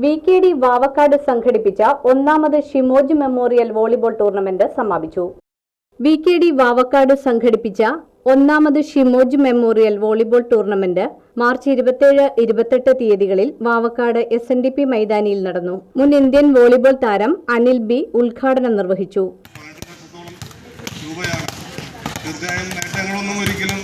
V K D Vavakkad സംഘടിപ്പിച്ച ഒന്നാമത് Shimoj memorial volleyball tournament സമാപിച്ചു. വി കെ ഡി വാവക്കാട് സംഘടിപ്പിച്ച ഒന്നാമത് Shimoj memorial volleyball tournament March ഇരുപത്തിയേഴ് ഇരുപത്തെട്ട് തീയതികളിൽ Vavakkad S N D P മൈതാനിയിൽ നടന്നു. മുൻ ഇന്ത്യൻ വോളിബോൾ താരം അനിൽ ബി ഉദ്ഘാടനം നിർവഹിച്ചു. ഒരിക്കലും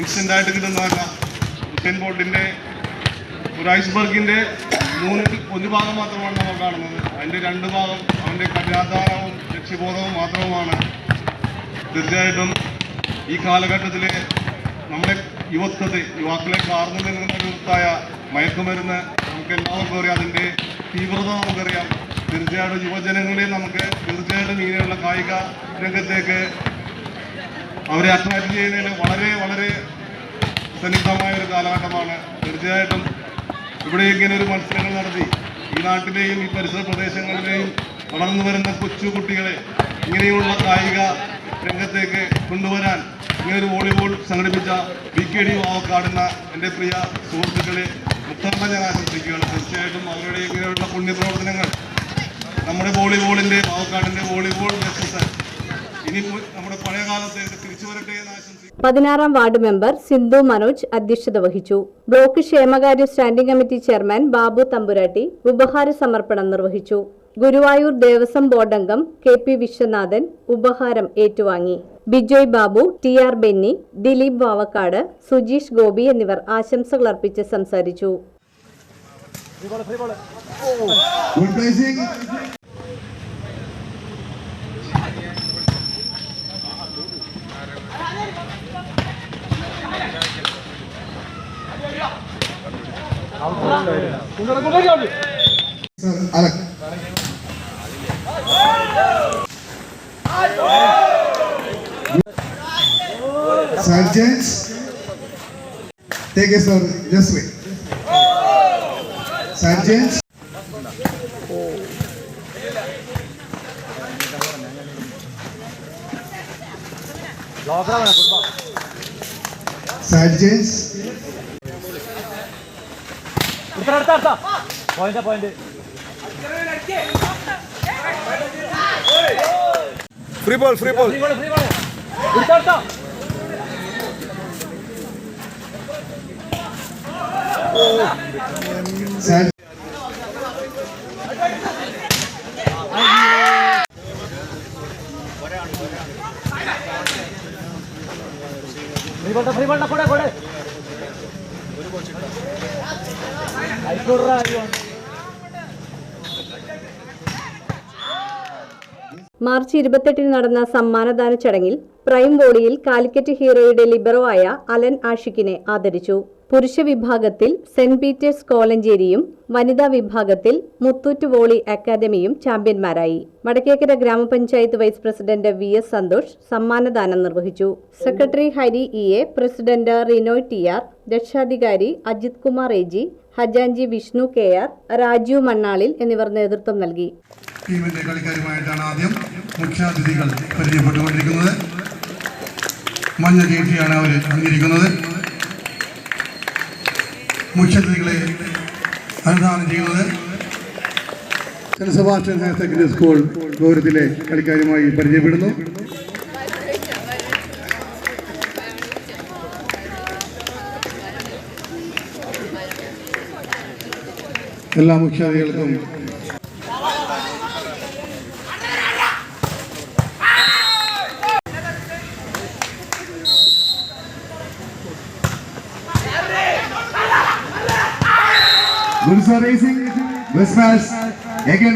ഇൻസ്റ്റന്റ് ആയിട്ട് കിട്ടുന്നതല്ല. ബോൾട്ടിന്റെ ഒരു ഐസ്ബർഗിന്റെ മൂന്ന് ഒരു ഭാഗം മാത്രമാണ് നമ്മൾ കാണുന്നത്. അതിന്റെ രണ്ട് ഭാഗം അവന്റെ കഠിനാധാരവും ലക്ഷ്യബോധവും മാത്രവുമാണ്. തീർച്ചയായിട്ടും ഈ കാലഘട്ടത്തിലെ നമ്മുടെ യുവത്വത്തെ യുവാക്കളെ കാർന്നു നിൽക്കുന്ന യുവത്തായ മയക്കുമരുന്ന് നമുക്ക് എല്ലാവർക്കും അറിയാം. അതിന്റെ തീവ്രത നമുക്കറിയാം. തീർച്ചയായിട്ടും യുവജനങ്ങളെ നമുക്ക് തീർച്ചയായിട്ടും ഇങ്ങനെയുള്ള കായിക രംഗത്തേക്ക് അവരെ അട്രാക്ട് ചെയ്യുന്നതിൽ വളരെ വളരെ സന്നിഗ്ധമായ ഒരു കാലഘട്ടമാണ്. തീർച്ചയായിട്ടും ഇവിടെ ഇങ്ങനെ ഒരു മത്സരങ്ങൾ നടത്തി. ഈ നാട്ടിലെയും ഈ പരിസര പ്രദേശങ്ങളിലെയും വളർന്നു വരുന്ന കൊച്ചു കുട്ടികളെ ഇങ്ങനെയുള്ള കായിക രംഗത്തേക്ക് കൊണ്ടുവരാൻ ഇങ്ങനെ ഒരു വോളിബോൾ സംഘടിപ്പിച്ച വി കെ ഡി വാവക്കാടുന്ന എന്റെ പ്രിയ സുഹൃത്തുക്കളെ മുത്തമ്മ ഞാൻ ആശംസിക്കുകയാണ്. തീർച്ചയായിട്ടും അവരുടെ ഇങ്ങനെയുള്ള പുണ്യപ്രവർത്തനങ്ങൾ നമ്മുടെ വോളിബോളിന്റെ വാവക്കാടിന്റെ വോളിബോൾ നമ്മുടെ പഴയ കാലത്തെ തിരിച്ചു വരട്ടെ എന്ന് ആശംസിക്കുന്നു. പതിനാറാം വാർഡ് മെമ്പർ സിന്ധു മനോജ് അധ്യക്ഷത വഹിച്ചു. ബ്ലോക്ക് ക്ഷേമകാര്യ സ്റ്റാൻഡിംഗ് കമ്മിറ്റി ചെയർമാൻ ബാബു തമ്പുരാട്ടി ഉപഹാര സമർപ്പണം നിർവഹിച്ചു. ഗുരുവായൂർ ദേവസ്വം ബോർഡ് അംഗം കെ പി വിശ്വനാഥൻ ഉപഹാരം ഏറ്റുവാങ്ങി. ബിജോയ് ബാബു ടി ആർ ബെന്നി ദിലീപ് വാവക്കാട് സുജീഷ് ഗോപി എന്നിവർ ആശംസകൾ അർപ്പിച്ച് സംസാരിച്ചു. Sergeants, take a sir, just wait. Sergeants. Sergeants, point point free ball free ball free ball free ബോൾട്ടാ കൂടെ കൂടെ മാർച്ച് ഇരുപത്തെട്ടിന് നടന്ന സമ്മാനദാന ചടങ്ങിൽ പ്രൈം വോളിയിൽ കാലിക്കറ്റ് ഹീറോയുടെ ലിബറോ ആയ അലൻ ആഷിക്കിനെ ആദരിച്ചു. പുരുഷ വിഭാഗത്തിൽ സെന്റ് പീറ്റേഴ്സ് കോലഞ്ചേരിയും വനിതാ വിഭാഗത്തിൽ മുത്തൂറ്റ് വോളി അക്കാദമിയും ചാമ്പ്യന്മാരായി. വടക്കേക്കര ഗ്രാമപഞ്ചായത്ത് vice president V S Santhosh സമ്മാനദാനം നിർവഹിച്ചു. Secretary Hari E A president Rinoy T R രക്ഷാധികാരി Ajith Kumar A G ഹജാൻജി Vishnu K R Raju മണ്ണാളിൽ എന്നിവർ നേതൃത്വം നൽകി. ടീമിന്റെ കളിക്കാരുമായിട്ടാണ് ആദ്യം മുഖ്യാതിഥികൾ പരിചയപ്പെട്ടുകൊണ്ടിരിക്കുന്നത്. മഞ്ഞ ജേഴ്സിയാണ് അവർ അംഗീകരിക്കുന്നത് മുഖ്യാതിഥികളെ അനുദാനം ചെയ്യുന്നത്. Saint Sebastian higher secondary school ഗൗരവത്തിലെ കളിക്കാരുമായി പരിചയപ്പെടുന്നു. എല്ലാ മുഖ്യാതിഥികൾക്കും Gulsa Racing, Westmass, again.